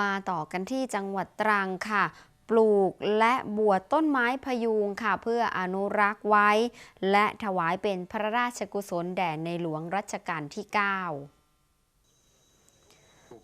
มาต่อกันที่จังหวัดตรังค่ะ ปลูกและบวชต้นไม้พยุงค่ะ เพื่ออนุรักษ์ไว้ และถวายเป็นพระราชกุศลแด่ในหลวงรัชกาลที่ 9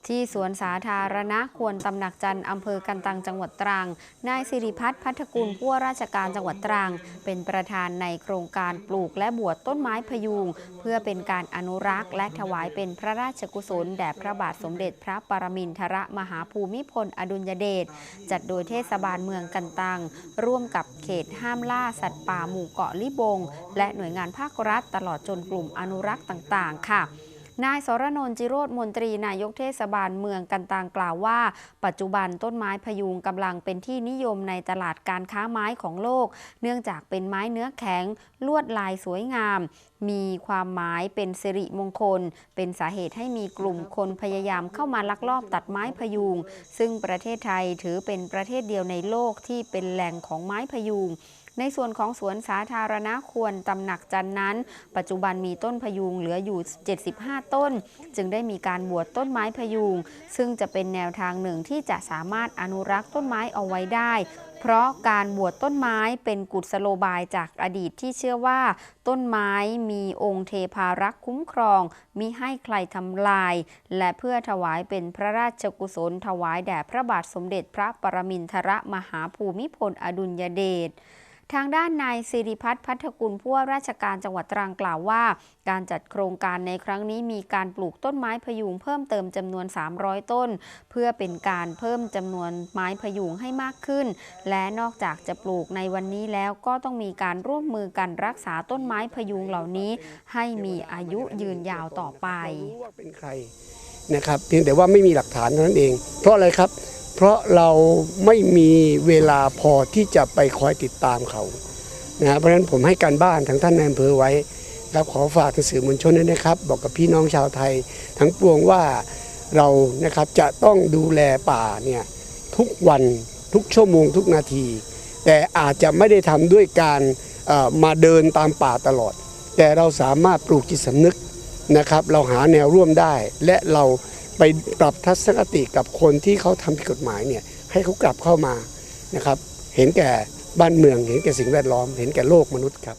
ที่สวนสาธารณะควรตำหนักจันทร์อำเภอกันตังจังหวัดตรัง นายสิริพัฒน์พัทธกุลผู้ว่าราชการจังหวัดตรัง เป็นประธานในโครงการปลูกและบวชต้นไม้พยุง เพื่อเป็นการอนุรักษ์ และถวายเป็นพระราชกุศลแด่พระบาทสมเด็จพระปรมินทรมหาภูมิพลอดุลยเดชจัดโดยเทศบาลเมืองกันตัง ร่วมกับเขตห้ามล่าสัตว์ป่าหมู่เกาะลิบง และหน่วยงานภาครัฐตลอดจนกลุ่มอนุรักษ์ต่าง ๆ ค่ะ นายสรนนท์จิโรธมนตรีนายกเทศบาลเมืองกันตางกล่าวว่า ปัจจุบันต้นไม้พยุงกำลังเป็นที่นิยมในตลาดการค้าไม้ของโลก เนื่องจากเป็นไม้เนื้อแข็ง ลวดลายสวยงาม มีความหมายเป็นสิริมงคล เป็นสาเหตุให้มีกลุ่มคนพยายามเข้ามาลักลอบตัดไม้พยุง ซึ่งประเทศไทยถือเป็นประเทศเดียวในโลกที่เป็นแหล่งของไม้พยุง ในส่วนของสวนสาธารณะควรตำหนักจันนั้น ปัจจุบันมีต้นพยุงเหลืออยู่ 75 ต้น จึงได้มีการบวชต้นไม้พยุง ซึ่งจะเป็นแนวทางหนึ่งที่จะสามารถอนุรักษ์ต้นไม้เอาไว้ได้เพราะการบวชต้นไม้เป็นกุศโลบายจากอดีตที่เชื่อว่า ต้นไม้มีองค์เทพารักษ์คุ้มครองมิให้ใครทำลาย และเพื่อถวายเป็นพระราชกุศลถวายแด่พระบาทสมเด็จพระปรมินทรมหาภูมิพลอดุลยเดช ทางด้านนายสิริพัฒน์พัทธกุลผู้ว่าราชการจังหวัดตรังกล่าวว่า การจัดโครงการในครั้งนี้มีการปลูกต้นไม้พยุงเพิ่มเติมจำนวน 300 ต้น เพื่อเป็นการเพิ่มจำนวนไม้พยุงให้มากขึ้น และนอกจากจะปลูกในวันนี้แล้วก็ต้องมีการร่วมมือกันรักษาต้นไม้พยุงเหล่านี้ ให้มีอายุยืนยาวต่อไปเรารู้ว่าเป็นใครนะครับเพียงแต่ว่าไม่มีหลักฐานเท่านั้นเอง เพราะอะไรครับ เพราะเราไม่มีเวลาพอที่จะไปคอยติดตามเขานะเพราะฉะนั้นผมให้การบ้านทั้งท่านนายอำเภอไว้ครับขอฝากสื่อมวลชนด้วยนะครับ บอกกับพี่น้องชาวไทย ทั้งปวงว่าเรานะครับจะต้องดูแลป่าเนี่ยทุกวันทุกชั่วโมงทุกนาที แต่อาจจะไม่ได้ทำด้วยการมาเดินตามป่าตลอด แต่เราสามารถปลูกจิตสำนึกนะครับ เราหาแนวร่วมได้และเรา ไปปรับทัศนคติกับคนที่เขาทำผิดกฎหมายเนี่ยให้เขากลับเข้ามานะครับ เห็นแก่บ้านเมือง เห็นแก่สิ่งแวดล้อม เห็นแก่โลกมนุษย์ครับ